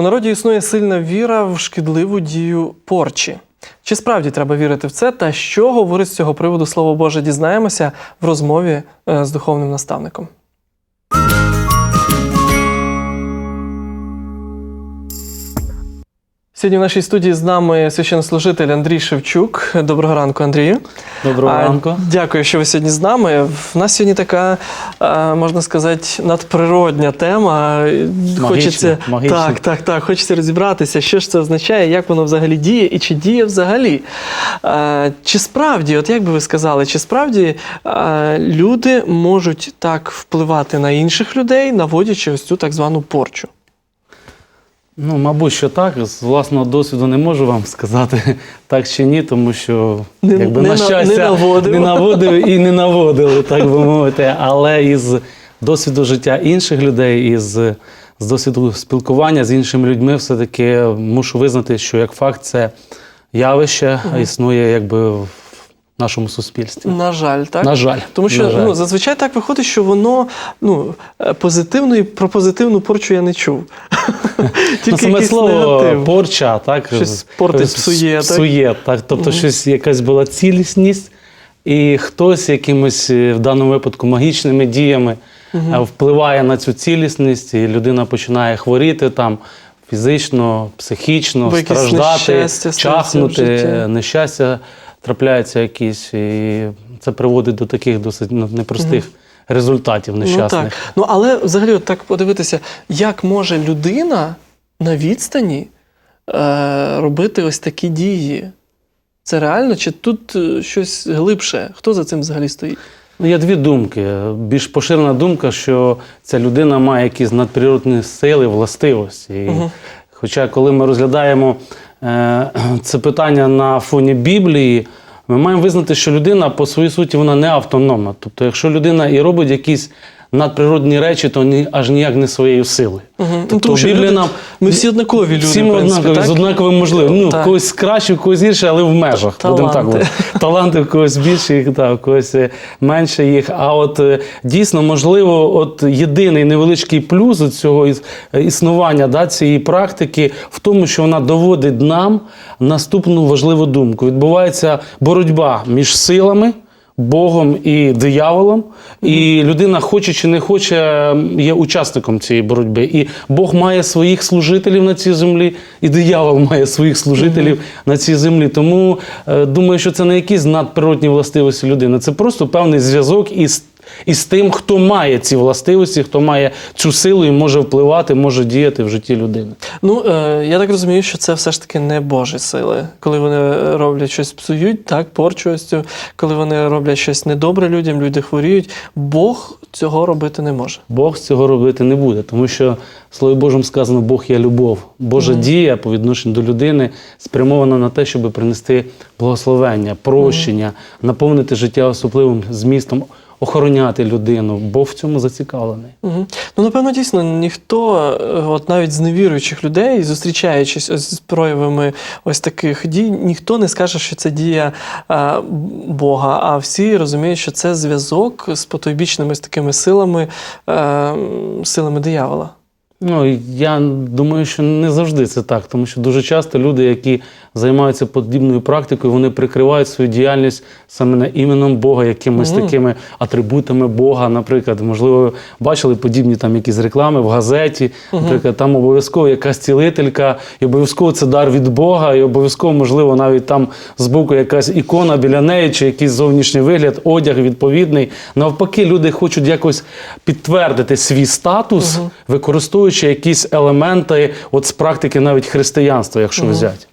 У народі існує сильна віра в шкідливу дію порчі. Чи справді треба вірити в це? Та що говорить з цього приводу Слово Боже, дізнаємося в розмові е, з духовним наставником. Сьогодні в нашій студії з нами священнослужитель Андрій Шевчук. Доброго ранку, Андрію. Доброго А, ранку. Дякую, що ви сьогодні з нами. В нас сьогодні така, е, можна сказати, надприродня тема. Хочеться магічна. так, так, так. Хочеться розібратися, що ж це означає, як воно взагалі діє і чи діє взагалі. Е, Чи справді, от як би ви сказали, чи справді е, люди можуть так впливати на інших людей, наводячи ось цю так звану порчу? Ну, мабуть, що так. З власного досвіду не можу вам сказати так чи ні, тому що Не- якби не на щастя не наводив. не наводив і не наводили, так би мовити. Але із досвіду життя інших людей, із з досвіду спілкування з іншими людьми, все-таки мушу визнати, що як факт це явище існує якби в нашому суспільстві. На жаль, так? На жаль. Тому що на жаль. ну, зазвичай так виходить, що воно ну, е, позитивної, про позитивну порчу я не чув. Тільки Ну, саме слово негатив. порча, так? Щось портить, псує, так? Псує, так? Тобто щось, якась була цілісність, і хтось якимось е, в даному випадку магічними діями е, впливає на цю цілісність, і людина починає хворіти там фізично, психічно, Бо страждати, нещастя чахнути, е, нещастя трапляються якісь, і це приводить до таких досить ну, непростих результатів Ну, нещасних. так. ну але взагалі, от так подивитися, як може людина на відстані е, робити ось такі дії? Це реально? Чи тут е, щось глибше? Хто за цим взагалі стоїть? Ну, є дві думки. Більш поширена думка, що ця людина має якісь надприродні сили, властивості. І Мгм. Хоча, коли ми розглядаємо це питання на фоні Біблії, ми маємо визнати, що людина по своїй суті вона не автономна. Тобто, якщо людина і робить якісь надприродні речі, то ні, аж ніяк не своєю силою. Угу. Тобто тому що Біблія люди, нам- ми всі однакові люди. Всі ми однакові, так? з однаковим можливим. Ну, Так. когось краще, когось гірше, але в межах. Будемо так Таланти. говорити. Таланти в когось більше їх, та, в когось е, менше їх. А от е, дійсно, можливо, от єдиний невеличкий плюс от цього е, існування да, цієї практики в тому, що вона доводить нам наступну важливу думку. Відбувається боротьба між силами. Богом і дияволом, і людина, хоче чи не хоче, є учасником цієї боротьби. І Бог має своїх служителів на цій землі, і диявол має своїх служителів на цій землі. Тому е, думаю, що це не якісь надприродні властивості людини, це просто певний зв'язок із, із тим, хто має ці властивості, хто має цю силу і може впливати, може діяти в житті людини. Ну, е, я так розумію, що це все ж таки не Божі сили. Коли вони роблять щось псують, так, порчу коли вони роблять щось недобре людям, люди хворіють, Бог цього робити не може. Бог цього робити не буде, тому що в Слові Божому сказано, Бог є любов. Божа дія по відношенню до людини спрямована на те, щоб принести благословення, прощення, наповнити життя особливим змістом, охороняти людину. Бог в цьому зацікавлений. Угу. Ну, напевно, дійсно, ніхто, е, от навіть з невіруючих людей, зустрічаючись ось з проявами ось таких дій, ніхто не скаже, що це дія е, Бога, а всі розуміють, що це зв'язок з потойбічними з такими силами, е, силами диявола. Ну, я думаю, що не завжди це так, тому що дуже часто люди, які займаються подібною практикою, вони прикривають свою діяльність саме на іменем Бога, якимись Мгм. такими атрибутами Бога. Наприклад, можливо, бачили подібні там якісь реклами в газеті. Наприклад, там обов'язково якась цілителька, і обов'язково це дар від Бога, і обов'язково, можливо, навіть там збоку якась ікона біля неї, чи якийсь зовнішній вигляд, одяг відповідний. Навпаки, люди хочуть якось підтвердити свій статус, використовуючи якісь елементи от з практики навіть християнства, якщо взяти.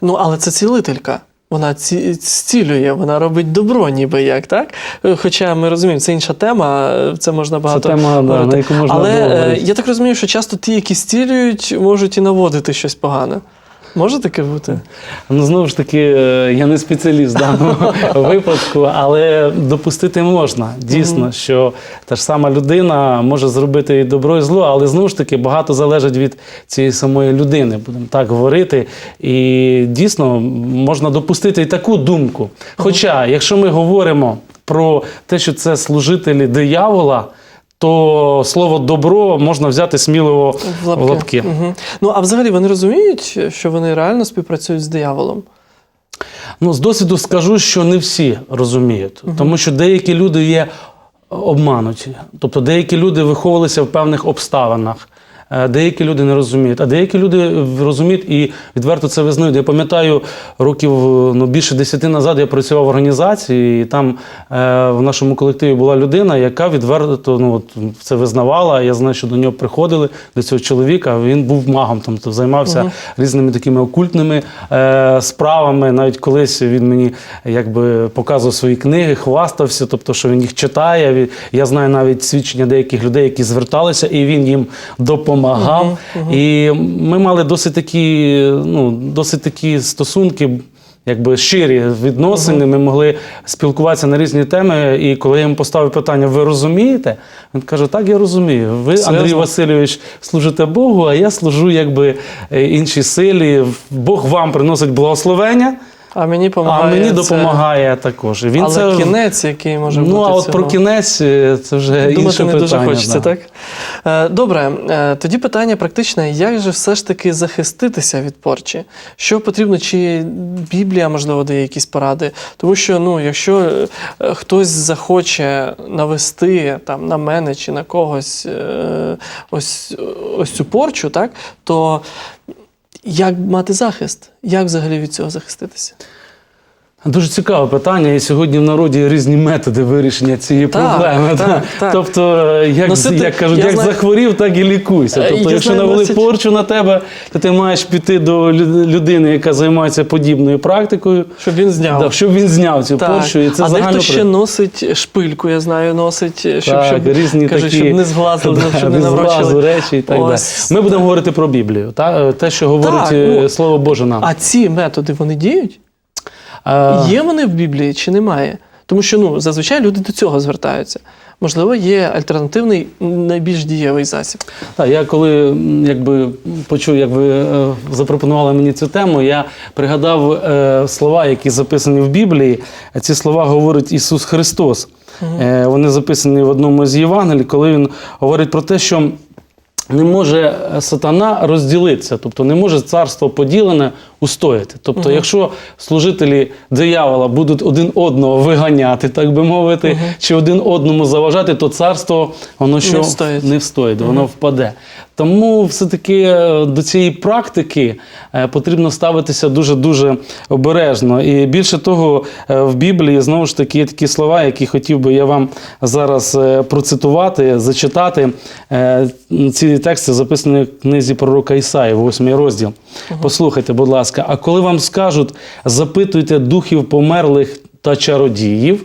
Ну, але це цілителька. Вона ці, зцілює, вона робить добро, ніби як, так? Е, Хоча ми розуміємо, це інша тема, це можна багато. тема, да, на яку можна Але е, я так розумію, що часто ті, які зцілюють, можуть і наводити щось погане. Може таке бути? Ну, знову ж таки, е, я не спеціаліст в даному випадку, але допустити можна. Дійсно, що та ж сама людина може зробити і добро, і зло, але знову ж таки багато залежить від цієї самої людини, будемо так говорити. І дійсно можна допустити і таку думку. Хоча, якщо ми говоримо про те, що це служителі диявола. То слово добро можна взяти сміливо В лапки. в лапки. Угу. Ну, а взагалі вони розуміють, що вони реально співпрацюють з дияволом? Ну, з досвіду скажу, що не всі розуміють, тому що деякі люди є обмануті. Тобто деякі люди виховувалися в певних обставинах. Е, Деякі люди не розуміють, а деякі люди розуміють і відверто це визнають. Я пам'ятаю, років ну, більше десяти назад я працював в організації, і там е, в нашому колективі була людина, яка відверто ну, це визнавала. Я знаю, що до нього приходили, до цього чоловіка. Він був магом, там, тобто займався різними такими окультними е, справами. Навіть колись він мені якби показував свої книги, хвастався, тобто, що він їх читає. Я знаю навіть свідчення деяких людей, які зверталися, і він їм допомагав. І ми мали досить такі, ну, досить такі стосунки. Якби щирі відносини, ми могли спілкуватися на різні теми. І коли я йому поставив питання, ви розумієте? Він каже: Так, я розумію. Ви? Андрій Васильович, служите Богу, а я служу якби е, іншій силі. Бог вам приносить благословення, А мені а допомагає. це- також. Він Але це кінець, який може бути. ну а от цього? про кінець е, це вже Думати інше не питання. дуже хочеться, да. так? Е, Добре, е, тоді питання практичне: як же все ж таки захиститися від порчі? Що потрібно, чи Біблія, можливо, дає якісь поради? Тому що, ну, якщо хтось захоче навести там на мене чи на когось ось, ось цю порчу, так, то як мати захист? Як взагалі від цього захиститися? Дуже цікаве питання, і сьогодні в народі різні методи вирішення цієї Так, проблеми. так, так. Тобто, як, Носити- як кажуть, як знаю- захворів, так і лікуйся. Е, Тобто, якщо знаю, навели носять- порчу на тебе, то ти маєш піти до людини, яка займається подібною практикою, Щоб він зняв. да, щоб він зняв цю Так. порчу. І це а дехто ще носить шпильку, я знаю, носить, щоб, Так, щоб, різні кажуть, такі щоб не зглазили, да, щоб не наврочили. речі і так далі. Ми будемо говорити про Біблію, та? те, що говорить Так, е, ну, Слово Боже нам. А ці методи вони діють? А, Є вони в Біблії чи немає? Тому що ну, зазвичай люди до цього звертаються. Можливо, є альтернативний найбільш дієвий засіб. Так, я коли якби почув, як ви е, запропонували мені цю тему, я пригадав е, слова, які записані в Біблії. Ці слова говорить Ісус Христос. Е, вони записані в одному з Євангелій, коли він говорить про те, що не може сатана розділитися, тобто не може царство поділене устояти. Тобто, якщо служителі диявола будуть один одного виганяти, так би мовити, чи один одному заважати, то царство воно що встоїть. не встоїть, воно впаде. Тому все-таки е, до цієї практики е, потрібно ставитися дуже-дуже обережно. І більше того, е, в Біблії знову ж таки є такі слова, які хотів би я вам зараз процитувати, зачитати. Ці тексти записані в книзі пророка Ісаї, 8 розділ. Послухайте, будь ласка, а коли вам скажуть, запитуйте духів померлих та чародіїв.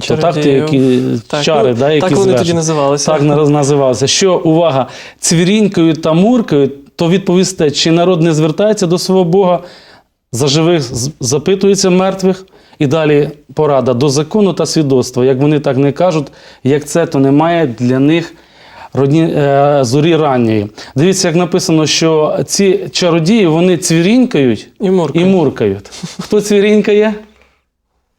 Тобто так, які Так, чари, ну, да, які так вони тоді називалися. Так на- називалися. Що, увага, цвірінькою та муркою, то відповісте, чи народ не звертається до свого Бога, за живих запитується мертвих. І далі порада до закону та свідоцтва. Як вони так не кажуть, як це, то немає для них родні, е, зорі ранньої. Дивіться, як написано, що ці чародії вони цвірінькають І мурка. і муркають. Хто цвірінькає?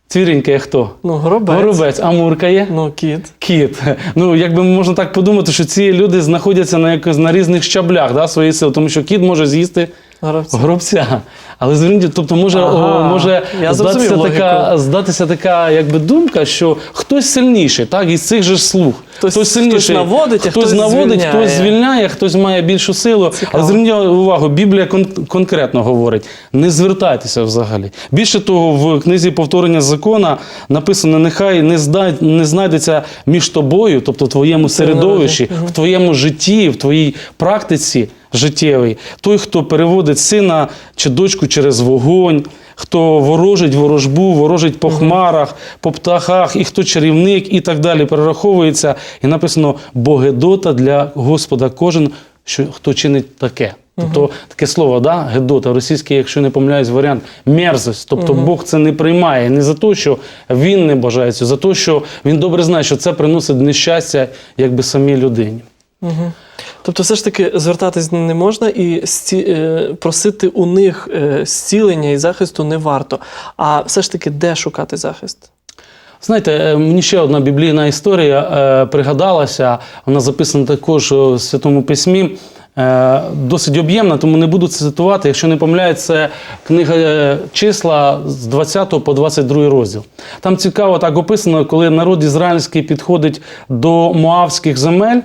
Цвірінькає хто? Ну, горобець. Горобець, а муркає? Ну, кіт. Кіт. Ну, якби можна так подумати, що ці люди знаходяться на, якось, на різних щаблях да, своєї сили, тому що кіт може з'їсти Горобця. горобця. Але зверніть, тобто може, Ага, о, може я здатися, така, здатися така якби, думка, що хтось сильніший, так, із цих же ж слуг. Хтось- сильніший, хтось наводить, хтось, хтось наводить, звільняє. хтось звільняє, хтось має більшу силу. Цікаво. Але зверніть увагу, Біблія кон- конкретно говорить: не звертайтеся взагалі. Більше того, в книзі повторення закона написано: нехай не, здай, не знайдеться між тобою, тобто в твоєму середовищі, в твоєму житті, в твоїй практиці життєвій, той, хто переводить сина чи дочку через вогонь. Хто ворожить ворожбу, ворожить по хмарах, по птахах, і хто чарівник, і так далі перераховується. І написано Богедота для Господа кожен, що хто чинить таке. Тобто таке слово, да? Гедота, російський, якщо не помиляюсь, варіант мерзость. Тобто Бог це не приймає не за те, що він не бажає цього, за те, що він добре знає, що це приносить нещастя якби самій людині. Угу. Тобто, все ж таки звертатись не можна і сці... е, просити у них е, зцілення і захисту не варто. А все ж таки, де шукати захист? Знаєте, е, мені ще одна біблійна історія пригадалася. Вона записана також у Святому Письмі. Досить об'ємна, тому не буду цитувати. Якщо не помиляюсь, це книга числа з 20 по 22 розділ. Там цікаво так описано, коли народ ізраїльський підходить до Моавських земель.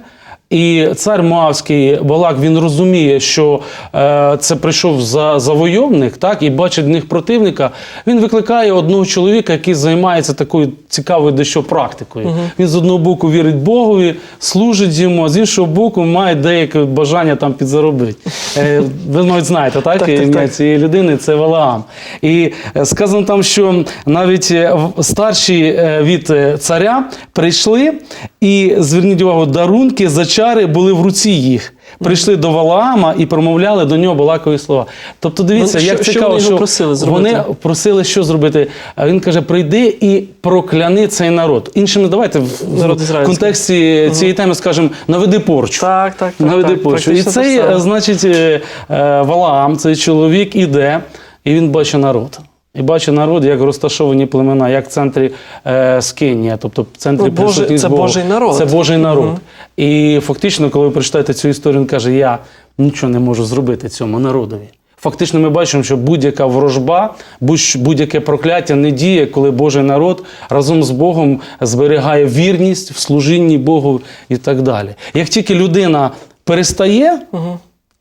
І цар Моавський Балак він розуміє, що е, це прийшов за завойовник, так і бачить в них противника. Він викликає одного чоловіка, який займається такою цікавою дещо практикою. Він з одного боку вірить Богові, служить йому, а з іншого боку, має деяке бажання там підзаробити. Е, ви навіть знаєте, так, Так, ім'я так. цієї людини це Валаам. І е, сказано там, що навіть е, старші е, від царя прийшли, і зверніть увагу, дарунки за чари були в руці їх. Прийшли до Валаама і промовляли до нього балакові слова. Тобто, дивіться, Ну, як що цікаво, вони що просили зробити? вони просили, що зробити. А він каже: прийди і прокляни цей народ. Іншими, давайте в, Народ в ізраїльський. контексті цієї теми скажемо, наведи порчу. Так, так, так. Наведи так, порчу. І цей, значить, е, е, Валаам, цей чоловік іде, і він бачить народ. І бачить народ, як розташовані племена, як в центрі е, Скинія, тобто в центрі Ну, Божий- це Бога. Божий народ. Це Божий народ. Мгм. І фактично, коли ви прочитаєте цю історію, він каже: Я нічого не можу зробити цьому народові. Фактично, ми бачимо, що будь-яка ворожба, будь- будь-яке прокляття не діє, коли Божий народ разом з Богом зберігає вірність в служінні Богу і так далі. Як тільки людина перестає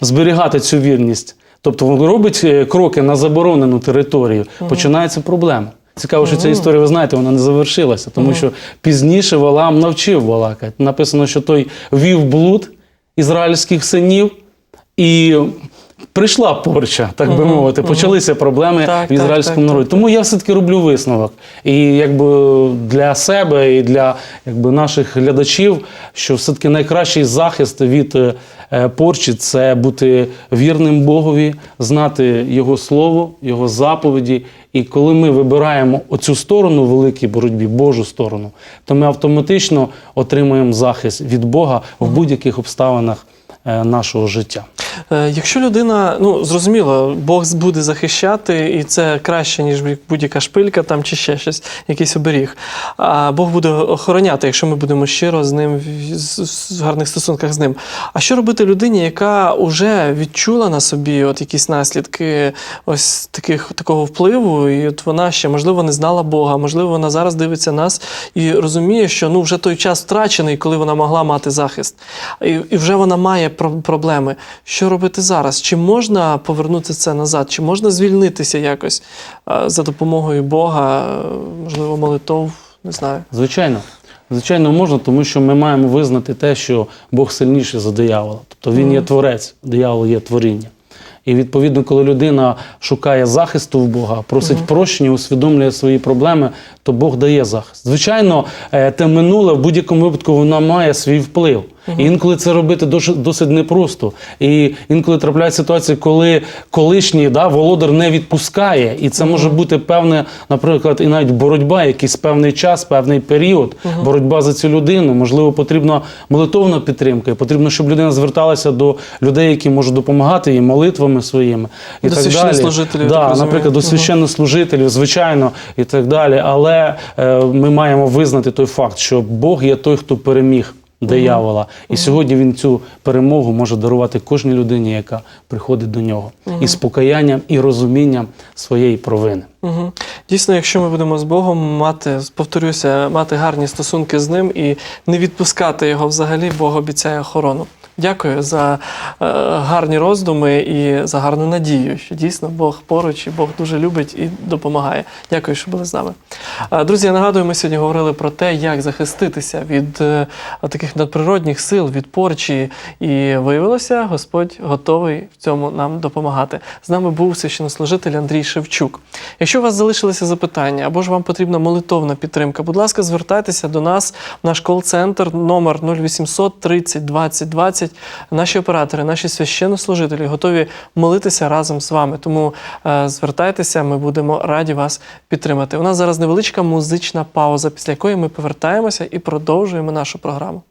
зберігати цю вірність, тобто він робить е, кроки на заборонену територію, починається проблема. Цікаво, що ця історія, ви знаєте, вона не завершилася, тому що пізніше Валам навчив балакати. Написано, що той вів блуд ізраїльських синів, і прийшла порча, так би мовити. Почалися проблеми Так, в ізраїльському народі. Тому я все-таки роблю висновок. І якби для себе і для якби, наших глядачів, що все-таки найкращий захист від е, порчі це бути вірним Богові, знати Його слово, Його заповіді. І коли ми вибираємо оцю сторону в великій боротьбі, Божу сторону, то ми автоматично отримуємо захист від Бога в будь-яких обставинах е, нашого життя. Е, Якщо людина, ну зрозуміло, Бог буде захищати, і це краще, ніж будь-яка шпилька там чи ще щось, якийсь оберіг. А Бог буде охороняти, якщо ми будемо щиро з ним в гарних стосунках з ним. А що робити людині, яка вже відчула на собі от якісь наслідки ось таких такого впливу, і от вона ще можливо не знала Бога, можливо, вона зараз дивиться нас і розуміє, що ну вже той час втрачений, коли вона могла мати захист, і, і вже вона має про- проблеми. Що робити зараз? Чи можна повернути це назад? Чи можна звільнитися якось е, за допомогою Бога, е, можливо, молитов? Не знаю. Звичайно. Звичайно, можна, тому що ми маємо визнати те, що Бог сильніший за диявола. Тобто він є творець, диявол є творіння. І відповідно, коли людина шукає захисту в Бога, просить прощення, усвідомлює свої проблеми, то Бог дає захист. Звичайно, е, те минуле в будь-якому випадку воно має свій вплив. І інколи це робити досить, непросто. І інколи трапляють ситуації, коли колишній да, володар не відпускає, і це може бути певне, наприклад, і навіть боротьба, якийсь певний час, певний період, боротьба за цю людину. Можливо, потрібна молитовна підтримка. і Потрібно, щоб людина зверталася до людей, які можуть допомагати їй молитвами своїми і До так далі. священнослужителів, я да, так наприклад, до священнослужителів, звичайно, і так далі. Але е, ми маємо визнати той факт, що Бог є той, хто переміг. Диявола, і сьогодні він цю перемогу може дарувати кожній людині, яка приходить до нього, із покаянням і розумінням своєї провини. Угу. Дійсно, якщо ми будемо з Богом мати, повторюся, мати гарні стосунки з ним і не відпускати його взагалі, Бог обіцяє охорону. Дякую за е, гарні роздуми і за гарну надію, що дійсно Бог поруч і Бог дуже любить і допомагає. Дякую, що були з нами. Е, друзі, я нагадую, ми сьогодні говорили про те, як захиститися від е, таких надприродних сил, від порчі. І виявилося, Господь готовий в цьому нам допомагати. З нами був священнослужитель Андрій Шевчук. Якщо у вас залишилися запитання або ж вам потрібна молитовна підтримка, будь ласка, звертайтеся до нас в наш кол-центр номер 0800 30 20 20. Наші оператори, наші священнослужителі готові молитися разом з вами. Тому е, звертайтеся, ми будемо раді вас підтримати. У нас зараз невеличка музична пауза, після якої ми повертаємося і продовжуємо нашу програму.